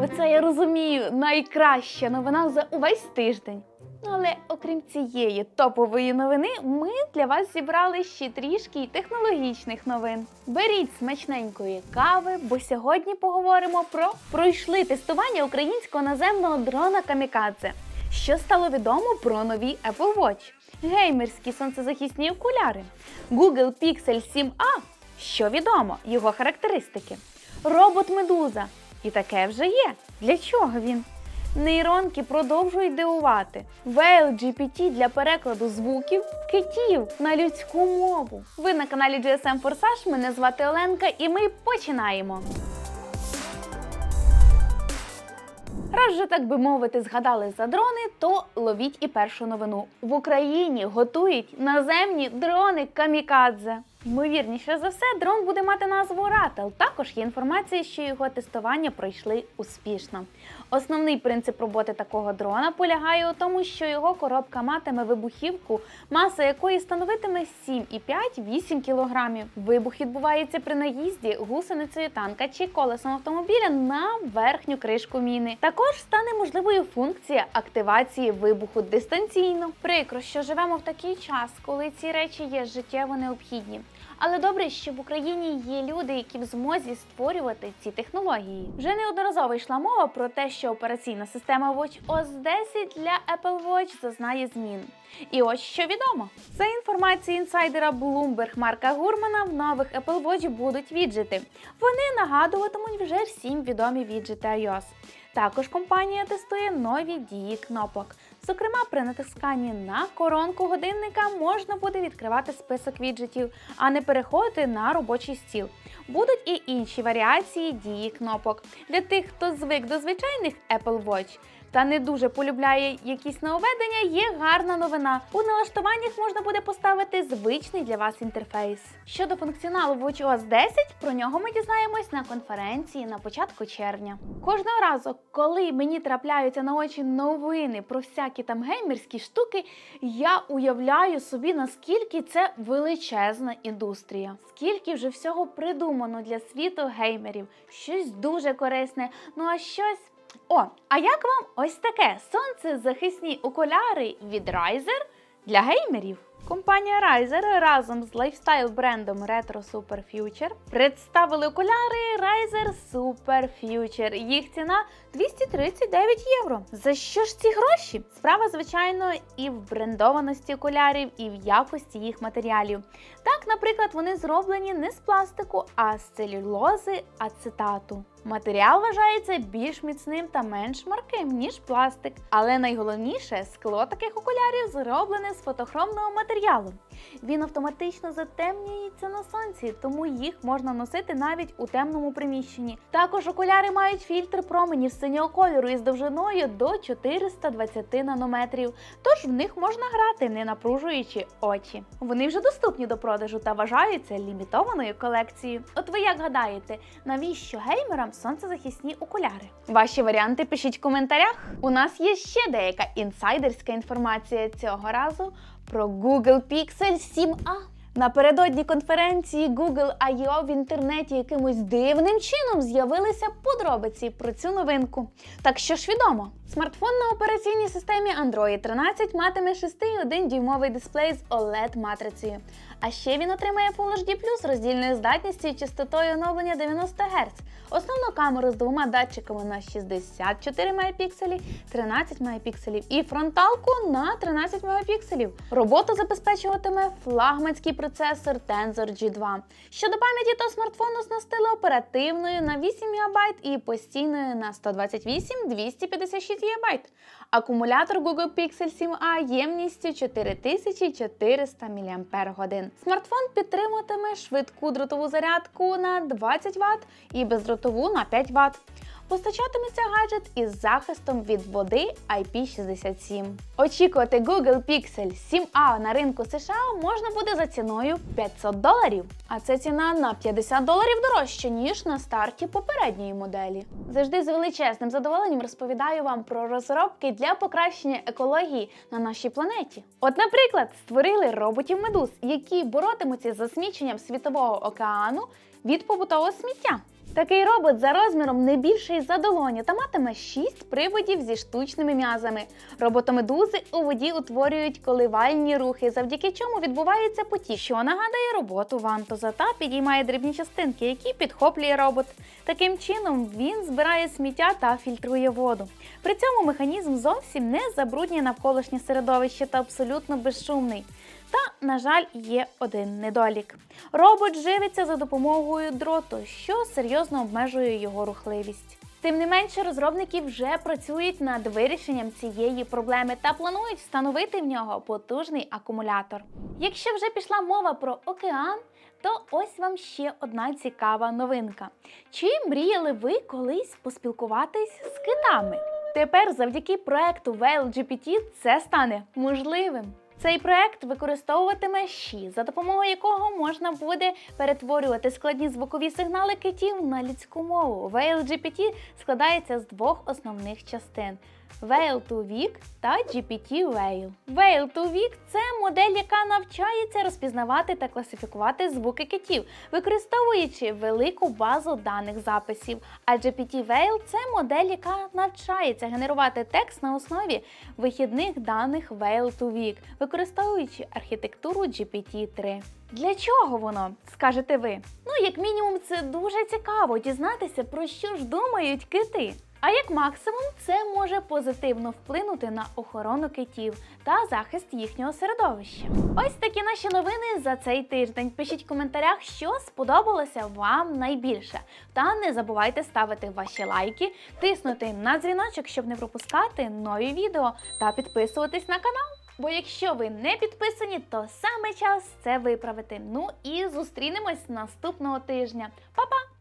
Оце я розумію, найкраща новина за увесь тиждень. Ну, але окрім цієї топової новини, ми для вас зібрали ще трішки й технологічних новин. Беріть смачненької кави, бо сьогодні поговоримо про пройшли тестування українського наземного дрона Камікадзе. Що стало відомо про нові Apple Watch, геймерські сонцезахисні окуляри, Google Pixel 7a. Що відомо, його характеристики, робот Медуза. І таке вже є. Для чого він? Нейронки продовжують дивувати. Whale GPT для перекладу звуків китів на людську мову. Ви на каналі GSM Форсаж. Мене звати Оленка, і ми починаємо. Раз же, так би мовити, згадали за дрони, то ловіть і першу новину. В Україні готують наземні дрони камікадзе. Ймовірніше за все, дрон буде мати назву Рател. Також є інформація, що його тестування пройшли успішно. Основний принцип роботи такого дрона полягає у тому, що його коробка матиме вибухівку, маса якої становитиме 7,5-8 кг. Вибух відбувається при наїзді гусеницею танка чи колесом автомобіля на верхню кришку міни. Також стане можливою функція активації вибуху дистанційно. Прикро, що живемо в такий час, коли ці речі є життєво необхідні. Але добре, що в Україні є люди, які в змозі створювати ці технології. Вже неодноразово йшла мова про те, що операційна система WatchOS 10 для Apple Watch зазнає змін. І ось що відомо: за інформацією інсайдера Bloomberg Марка Гурмана, в нових Apple Watch будуть віджити. Вони нагадуватимуть вже всім відомі віджити iOS. Також компанія тестує нові дії кнопок. Зокрема, при натисканні на коронку годинника можна буде відкривати список віджитів, а не переходити на робочий стіл. Будуть і інші варіації дії кнопок. Для тих, хто звик до звичайних Apple Watch та не дуже полюбляє якісь нововведення, є гарна новина. У налаштуваннях можна буде поставити звичний для вас інтерфейс. Щодо функціоналу WatchOS 10, про нього ми дізнаємось на конференції на початку червня. Кожного разу, коли мені трапляються на очі новини про всякі там геймерські штуки, я уявляю собі, наскільки це величезна індустрія. Скільки вже всього придумано для світу геймерів, щось дуже корисне, ну а щось. О, а як вам ось таке сонцезахисні окуляри від Riser для геймерів? Компанія Riser разом з лайфстайл брендом Retro Super Future представили окуляри Riser Super Future. Їх ціна 239 євро. За що ж ці гроші? Справа, звичайно, і в брендованості окулярів, і в якості їх матеріалів. Так, наприклад, вони зроблені не з пластику, а з целюлози ацетату. Матеріал вважається більш міцним та менш марким, ніж пластик. Але найголовніше скло таких окулярів зроблене з фотохромного матеріалу. Він автоматично затемнюється на сонці, тому їх можна носити навіть у темному приміщенні. Також окуляри мають фільтр променів синього кольору із довжиною до 420 нанометрів, тож в них можна грати, не напружуючи очі. Вони вже доступні до продажу та вважаються лімітованою колекцією. От ви як гадаєте, навіщо геймерам сонцезахисні окуляри? Ваші варіанти пишіть в коментарях. У нас є ще деяка інсайдерська інформація цього разу про Google Pixel 7a. Напередодні конференції Google I.O. в інтернеті якимось дивним чином з'явилися подробиці про цю новинку. Так що ж відомо, смартфон на операційній системі Android 13 матиме 6,1 дюймовий дисплей з OLED матрицею. А ще він отримає Full HD Plus роздільною здатністю і частотою оновлення 90 Гц, основну камеру з двома датчиками на 64 мегапікселі, 13 мегапікселів і фронталку на 13 мегапікселів. Роботу забезпечуватиме флагманський процесор Tensor G2. Щодо пам'яті, то смартфон оснастили оперативною на 8 ГБ і постійною на 128-256 ГБ. Акумулятор Google Pixel 7a ємністю 4400 мАч. Смартфон підтримуватиме швидку дротову зарядку на 20 Вт і бездротову на 5 Вт. Постачатиметься гаджет із захистом від води IP67. Очікувати Google Pixel 7a на ринку США можна буде за ціною 500 доларів. А це ціна на 50 доларів дорожче, ніж на старті попередньої моделі. Завжди з величезним задоволенням розповідаю вам про розробки для покращення екології на нашій планеті. От, наприклад, створили роботів медуз, які боротимуться з засміченням світового океану від побутового сміття. Такий робот за розміром не більший за долоню та матиме 6 приводів зі штучними м'язами. Роботомедузи у воді утворюють коливальні рухи, завдяки чому відбувається потік, що нагадує роботу вантуза та підіймає дрібні частинки, які підхоплює робот. Таким чином він збирає сміття та фільтрує воду. При цьому механізм зовсім не забруднює навколишнє середовище та абсолютно безшумний. Та, на жаль, є один недолік. Робот живиться за допомогою дроту, що серйозно обмежує його рухливість. Тим не менше, розробники вже працюють над вирішенням цієї проблеми та планують встановити в нього потужний акумулятор. Якщо вже пішла мова про океан, то ось вам ще одна цікава новинка. Чи мріяли ви колись поспілкуватись з китами? Тепер завдяки проекту VLGPT це стане можливим. Цей проект використовуватиме щі, за допомогою якого можна буде перетворювати складні звукові сигнали китів на людську мову. VLGPT складається з двох основних частин. Whale to Week та GPT Whale. Whale to Week – це модель, яка навчається розпізнавати та класифікувати звуки китів, використовуючи велику базу даних записів. А GPT Whale – це модель, яка навчається генерувати текст на основі вихідних даних Whale to Week, використовуючи архітектуру GPT-3. Для чого воно, скажете ви? Ну, як мінімум, це дуже цікаво дізнатися, про що ж думають кити. А як максимум, це може позитивно вплинути на охорону китів та захист їхнього середовища. Ось такі наші новини за цей тиждень. Пишіть в коментарях, що сподобалося вам найбільше. Та не забувайте ставити ваші лайки, тиснути на дзвіночок, щоб не пропускати нові відео, та підписуватись на канал. Бо якщо ви не підписані, то саме час це виправити. Ну і зустрінемось наступного тижня. Па-па!